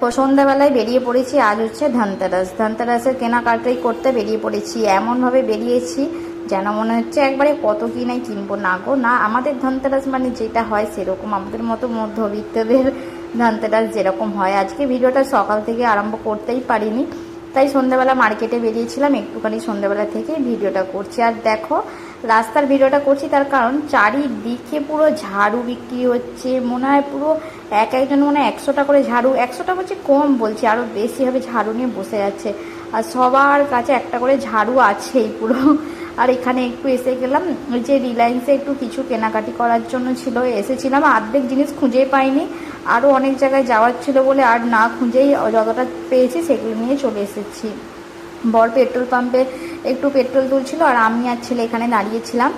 সন্ধ্যাবেলায় বেরিয়ে পড়েছি, আজ হচ্ছে ধনতেরাস। ধনতেরাসের কেনাকাটাই করতে বেরিয়ে পড়েছি। এমনভাবে বেরিয়েছি যেন মনে হচ্ছে একবারে কত কি নাই কিনবো। না গো, না, আমাদের ধনতেরাস মানে যেটা হয় সেরকম। আমাদের মতো মধ্যবিত্তদের ধনতেরাস যেরকম হয়। আজকে ভিডিওটা সকাল থেকে আরম্ভ করতেই পারিনি। তাই সন্ধ্যাবেলা মার্কেটে বেরিয়েছিলাম, একটুখানি সন্ধ্যাবেলা থেকে ভিডিওটা করছি। আর দেখো রাস্তার ভিডিওটা করছি, তার কারণ চারিদিকে পুরো ঝাড়ু বিক্রি হচ্ছে, মনে হয় পুরো এক একজন মনে হয় একশোটা করে ঝাড়ু, একশোটা বলছি কম বলছি আরও বেশি হবে ঝাড়ু নিয়ে বসে যাচ্ছে। আর সবার কাছে একটা করে ঝাড়ু আছেই পুরো। আর এখানে একটু এসে গেলাম, ওই যে রিলায়েন্সে একটু কিছু কেনাকাটি করার জন্য ছিল, এসেছিলাম অর্ধেক জিনিস খুঁজে পাইনি আরও অনেক জায়গায় যাওয়ার ছিল বলে আর না খুঁজেই যতটা পেয়েছি সেগুলো নিয়ে চলে এসেছি। বর পেট্রোল পাম্পে একটু পেট্রোল তুলছিল আর আমি আর ছেলে এখানে দাঁড়িয়েছিলাম।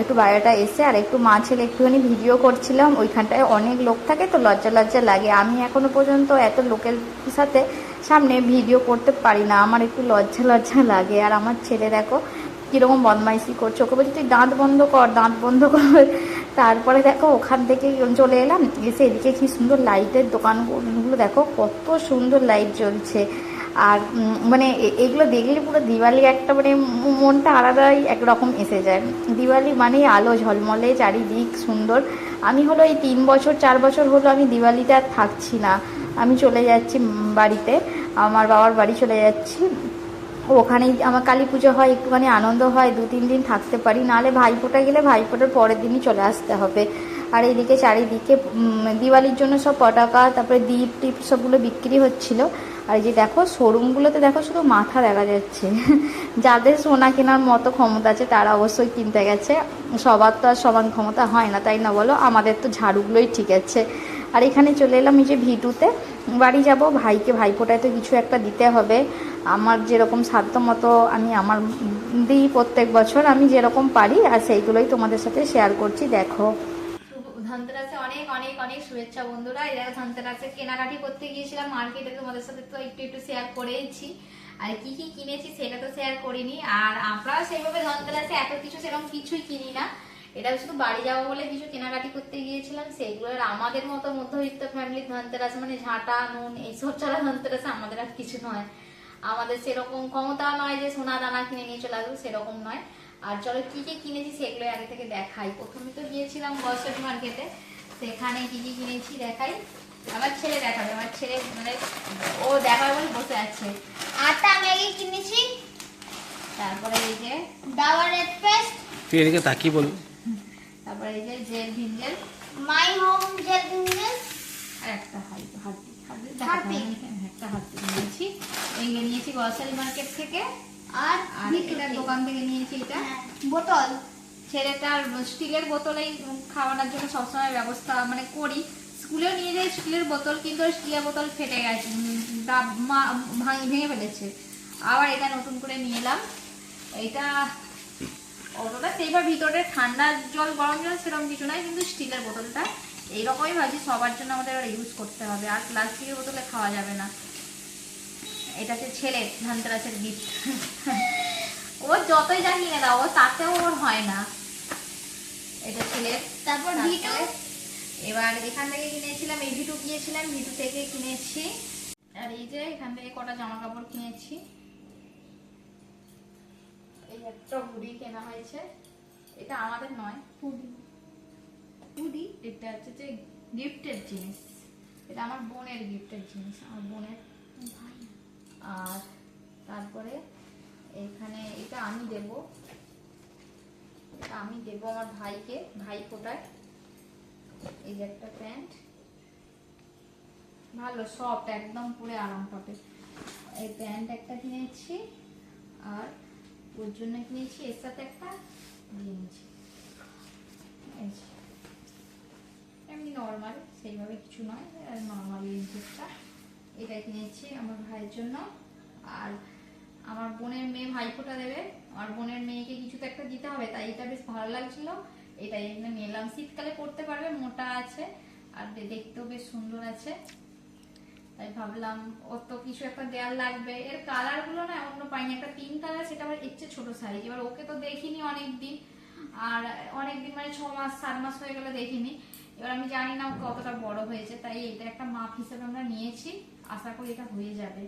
একটু বাইরেটা এসে আর একটু মা ছেলে একটুখানি ভিডিও করছিলাম। ওইখানটায় অনেক লোক থাকে তো লজ্জা লজ্জা লাগে। আমি এখনও পর্যন্ত এত লোকের সাথে সামনে ভিডিও করতে পারি না। আমার একটু লজ্জা লজ্জা লাগে। আর আমার ছেলে দেখো কীরকম বদমাইশি করছে। ওকে বলছি, তুই দাঁত বন্ধ কর, দাঁত বন্ধ কর। তারপরে দেখো ওখান থেকে চলে এলাম। এসে এদিকে কি সুন্দর লাইটের দোকানগুলো দেখো, কত সুন্দর লাইট জ্বলছে। আর মানে এগুলো দেখলে পুরো দিওয়ালি একটা মানে মনটা আলাদাই একরকম এসে যায়। দিওয়ালি মানে আলো, ঝলমলে, চারিদিক সুন্দর। আমি হলো এই তিন বছর, চার বছর হলো আমি দিওয়ালিতে আর থাকছি না। আমি চলে যাচ্ছি বাড়িতে। আমার বাবার বাড়ি চলে যাচ্ছি। ওখানেই আমার কালী পুজো হয়, একটুখানি আনন্দ হয় দু তিন দিন থাকতে পারি। নাহলে ভাইফোঁটা গেলে ভাইফোঁটার পরের দিনই চলে আসতে হবে। আর এইদিকে চারিদিকে দিওয়ালির জন্য সব পটাকা তারপরে দ্বীপ টিপ সবগুলো বিক্রি হচ্ছিল। আর এই যে দেখো শোরুমগুলোতে দেখো শুধু মাথা দেখা যাচ্ছে। যাদের সোনা কেনার মতো ক্ষমতা আছে, তারা অবশ্যই কিনতে গেছে। সবার তো আর সমান ক্ষমতা হয় না, তাই না বলো? আমাদের তো ঝাড়ুগুলোই ঠিক আছে। আর এখানে চলে এলাম এই যে ভিটুতে। বাড়ি যাব, ভাইকে ভাইফোঁটায় তো কিছু একটা দিতে হবে। আমার যেরকম সাধ্য মতো আমি, আমার দিই প্রত্যেক বছর, আমি যেরকম পারি, আর সেইগুলোই তোমাদের সাথে শেয়ার করছি, দেখো। ধনতেরাসে অনেক অনেক অনেক শুভেচ্ছা বন্ধুরা। এই দেখো ধনতেরাসে কেনাকাটি করতে গিয়েছিলাম মার্কেটে তোমাদের সাথে তো একটু একটু শেয়ার করেইছি। আর কি কি কিনেছি সেটা তো শেয়ার করিনি। আর আমরা সেইভাবে ধনতেরাসে এত কিছু সেরকম কিছুই কিনি না। এটা শুধু বাড়ি যাব বলে কিছু কেনাকাটি করতে গিয়েছিলাম। সেগুলো আর আমাদের মতো মধ্যবিত্ত ফ্যামিলির ধনতেরাস মানে ঝাঁটা, নুন এইসব ছাড়া ধনতেরাসে আমাদের আর কিছু নয়। আমাদের সেরকম ক্ষমতা নয় যে সোনা দানা কিনে নিয়ে চলে আসব, সেরকম নয়। আর চলো কি কি কিনেছি সেগুলো আগে থেকে দেখাই। প্রথমে তো গিয়েছিলাম গ্রসারি মার্কেটে সেখানে কি কি কিনেছি দেখাই। আমার ছেলে দেখাবে আমার ছেলে মানে ও দেখাবে বলে বসে আছে। আটা ম্যাগি কিনেছি। তারপরে এই যে ডাবর রেড পেস্ট। তুই এদিকে তাকিয়ে বল। তারপরে এই যে জেল ভিঞ্জেল মাই হোম জেল কিনেছি আর একটা হালকা হালকি হালকি Harpic। একটা হালকি নিয়েছি এই নিয়েছি গ্রসারি মার্কেট থেকে। আর এটা দোকান থেকে নিয়েছি এটা। হ্যাঁ, বোতল। ছেলেটার স্টিলের বোতলেই খাওয়ানোর জন্য সবসময় ব্যবস্থা মানে করি। স্কুলেও নিয়ে যাই স্টিলের বোতল কিন্তু স্টিলের বোতল ফেটে গেছে মা- ভাঙ- ভেঙে ফেলেছে। আবার এটা নতুন করে নিয়ে এলাম। এটা অতটা সেইবার ভিতরে ঠান্ডা জল গরম জল সেরকম কিছু নয় কিন্তু স্টিলের বোতলটা এইরকমই ভাবছি সবার জন্য আমাদের এবার ইউজ করতে হবে। আর প্লাস্টিকের বোতলে খাওয়া যাবে না। এটা হচ্ছে ছেলে ধানতেরাসের গিফট ও যতই যা কিনে দাও ও তাতেও ওর হয় না। এটা ছেলের তারপর ভিটু? এবার এখান থেকে কিনেছিলাম এই ভিটু গিয়েছিলাম ভিটু থেকে কিনেছি। আর এই যে এখান থেকে কটা জামা কাপড় কিনেছি। এই একটা হুডি কেনা হয়েছে। এটা আমাদের নয়। হুডি। এটা হচ্ছে যে গিফটের জিনিস। এটা আমার বোনের গিফটের জিনিস আমার বোনের। ভাই। আর তারপরে এখানে এটা আমি দেব। এটা আমি দেব আমার ভাইকে, ভাই ফোটায় এই একটা প্যান্ট। ভালো, সফট, একদম পুরো আরাম পাবে। এই প্যান্ট একটা কিনেছি আর ওর জন্য কিনেছি, এর সাথে একটা কিনেছি এমনি নর্মাল সেইভাবে কিছু নয় নর্মাল ইনজেকটা এটা কিনেছি আমার ভাইয়ের জন্য। আর আমার বোনের মেয়ে ভাইফোঁটা দেবে। আমার বোনের মেয়েকে কিছু তো একটা দিতে হবে, তাই এটা বেশ ভালো লাগছিল। এটাই এখানে নিলাম। শীতকালে পরতে পারবে, মোটা আছে, আর দেখতেও বেশ সুন্দর আছে। তাই ভাবলাম ওর তো কিছু একটা দেওয়ার লাগবে। এর কালারগুলো না অন্য পাইনি। একটা পিঙ্ক কালার সেটা আবার ইচ্ছে ছোট সাইজ এবার ওকে তো দেখিনি অনেক দিন আর অনেক দিন মানে ছ মাস, সাত মাস হয়ে গেলে দেখিনি। এবার আমি জানি না কতটা বড় হয়েছে। তাই এটা একটা মাপ হিসেবে আমরা নিয়েছি। আশা করি এটা হয়ে যাবে।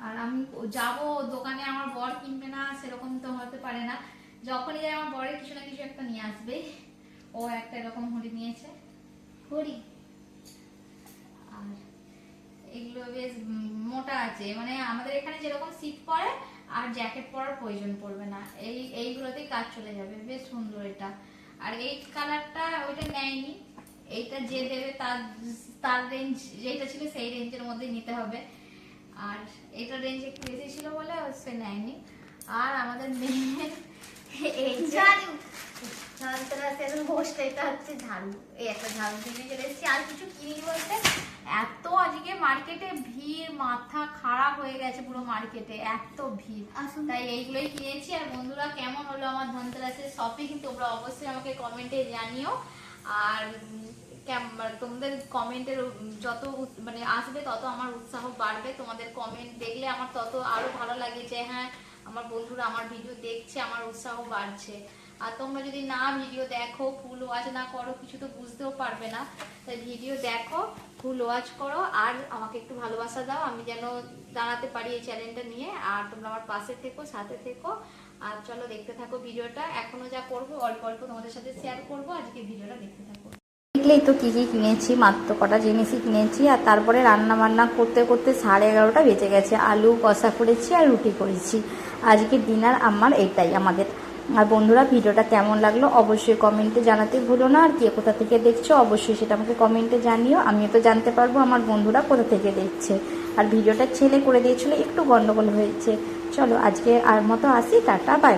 আর আমি যাব, দোকানে আমার বর কিনবে না, সেরকম তো হতে পারে না। যখনই যাই আমার বরের কিছু না কিছু একটা নিয়ে আসবে। ও একটা এরকম হুডি নিয়েছে। হরি আর এগুলো বেশ মোটা আছে। মানে আমাদের এখানে যেরকম শীত পড়ে আর জ্যাকেট পরার প্রয়োজন পড়বে না। এই, এইগুলোতেই কাজ চলে যাবে। বেশ সুন্দর এটা। আর এই কালারটা ওইটা নেয়নি। এইটা যে দেবে তার তার রেঞ্জ যেটা ছিল সেই রেঞ্জের মধ্যে নিতে হবে। আর এটা রেঞ্জ একটু বেশি ছিল বলে সে নেয়নি। আর আমাদের মেয়ের এই যে ঝাড়ু। ধনতেরাসের হোস্ট এটা হচ্ছে ঝাড়ু। এই একটা ঝাড়ু কিনে চলে এসেছি। আর কিছু কিনি বলতে। এত আজকে মার্কেটে ভিড় মাথা খারাপ হয়ে গেছে পুরো মার্কেটে এত ভিড়। আসুন। তাই এইগুলোই কিনেছি। আর বন্ধুরা কেমন হলো আমার ধনতেরাসের শপিং তোমরা অবশ্যই আমাকে কমেন্টে জানিও। আর তোমাদের কমেন্টের যত মানে আসবে তত আমার উৎসাহ বাড়বে। তোমাদের কমেন্ট দেখলে আমার তত আরও ভালো লাগে যে হ্যাঁ আমার বন্ধুরা আমার ভিডিও দেখছে, আমার উৎসাহ বাড়ছে। আর তোমরা যদি না ভিডিও দেখো, ফুল ওয়াচ না করো, কিছু তো বুঝতেও পারবে না। তাই ভিডিও দেখো, ফুল ওয়াচ করো, আর আমাকে একটু ভালোবাসা দাও। আমি যেন দাঁড়াতে পারি এই চ্যানেলটা নিয়ে। আর তোমরা আমার পাশে থেকো, সাথে থেকো। আর চলো দেখতে থাকো ভিডিওটা। এখনও যা করব, অল্প অল্প তোমাদের সাথে শেয়ার করব। আজকে ভিডিওটা দেখতে থাকো। দেখলেই তো কী কী কিনেছি, মাত্র কটা জিনিসই কিনেছি, আর তারপরে রান্না বান্না করতে করতে সাড়ে এগারোটা বেজে গেছে। আলু, কষা করেছি আর রুটি করেছি। আজকে ডিনার আমার এটাই, আমাদের। আর বন্ধুরা, ভিডিওটা কেমন লাগল অবশ্যই কমেন্টে জানাতে ভুলো না। আর কে কোথা থেকে দেখছ, অবশ্যই সেটা আমাকে কমেন্টে জানিও। আমিও তো জানতে পারব আমার বন্ধুরা কোথা থেকে দেখছে। আর ভিডিওটা ছেলে করে দিয়েছিল, একটু গন্ডগোল হয়েছে। চলো আজকে আর মতো আসি, টাটা, বাই বাই।